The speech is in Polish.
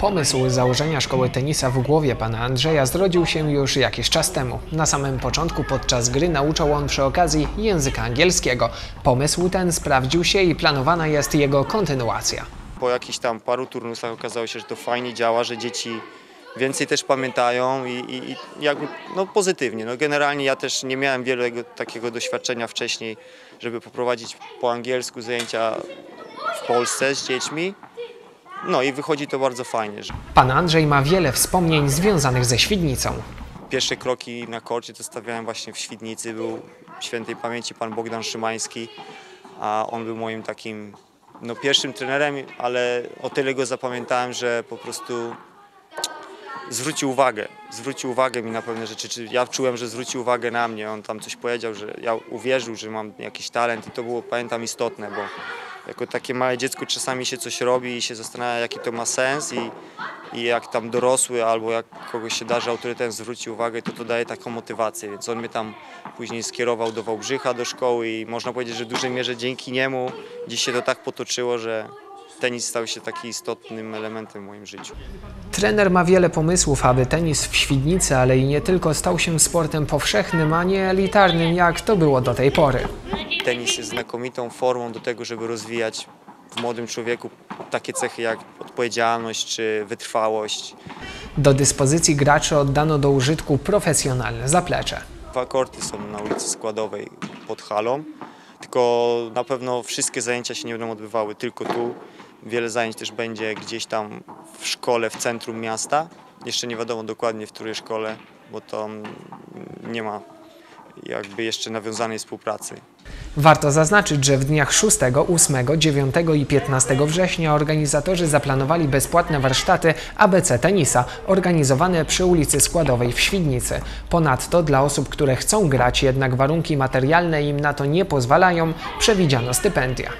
Pomysł założenia szkoły tenisa w głowie pana Andrzeja zrodził się już jakiś czas temu. Na samym początku podczas gry nauczał on przy okazji języka angielskiego. Pomysł ten sprawdził się i planowana jest jego kontynuacja. Po jakichś tam paru turnusach okazało się, że to fajnie działa, że dzieci więcej też pamiętają i, i, i jakby no pozytywnie. No generalnie ja też nie miałem wiele takiego doświadczenia wcześniej, żeby poprowadzić po angielsku zajęcia w Polsce z dziećmi. No i wychodzi to bardzo fajnie. Pan Andrzej ma wiele wspomnień związanych ze Świdnicą. pierwsze kroki na korcie to stawiałem właśnie w Świdnicy. Był świętej pamięci pan Bogdan Szymański, a on był moim takim no, pierwszym trenerem, ale o tyle go zapamiętałem, że po prostu zwrócił uwagę. Zwrócił uwagę mi na pewne rzeczy. Czy ja czułem, że zwrócił uwagę na mnie. On tam coś powiedział, że ja uwierzył, że mam jakiś talent i to było, pamiętam, istotne, bo jako takie małe dziecko czasami się coś robi i się zastanawia, jaki to ma sens i, i jak tam dorosły albo jak kogoś się darzy autorytetem zwróci uwagę, to to daje taką motywację, więc on mnie tam później skierował do Wałbrzycha, do szkoły i można powiedzieć, że w dużej mierze dzięki niemu dziś się to tak potoczyło, że tenis stał się taki istotnym elementem w moim życiu. Trener ma wiele pomysłów, aby tenis w Świdnicy, ale i nie tylko stał się sportem powszechnym, a nie elitarnym, jak to było do tej pory. Tenis jest znakomitą formą do tego, żeby rozwijać w młodym człowieku takie cechy jak odpowiedzialność czy wytrwałość. Do dyspozycji graczy oddano do użytku profesjonalne zaplecze. Dwa korty są na ulicy Składowej pod halą, tylko na pewno wszystkie zajęcia się nie będą odbywały tylko tu. Wiele zajęć też będzie gdzieś tam w szkole w centrum miasta. Jeszcze nie wiadomo dokładnie w której szkole, bo to mm, nie ma jakby jeszcze nawiązanej współpracy. Warto zaznaczyć, że w dniach 6, 8, 9 i 15 września organizatorzy zaplanowali bezpłatne warsztaty ABC Tenisa organizowane przy ulicy Składowej w Świdnicy. Ponadto dla osób, które chcą grać, jednak warunki materialne im na to nie pozwalają, przewidziano stypendia.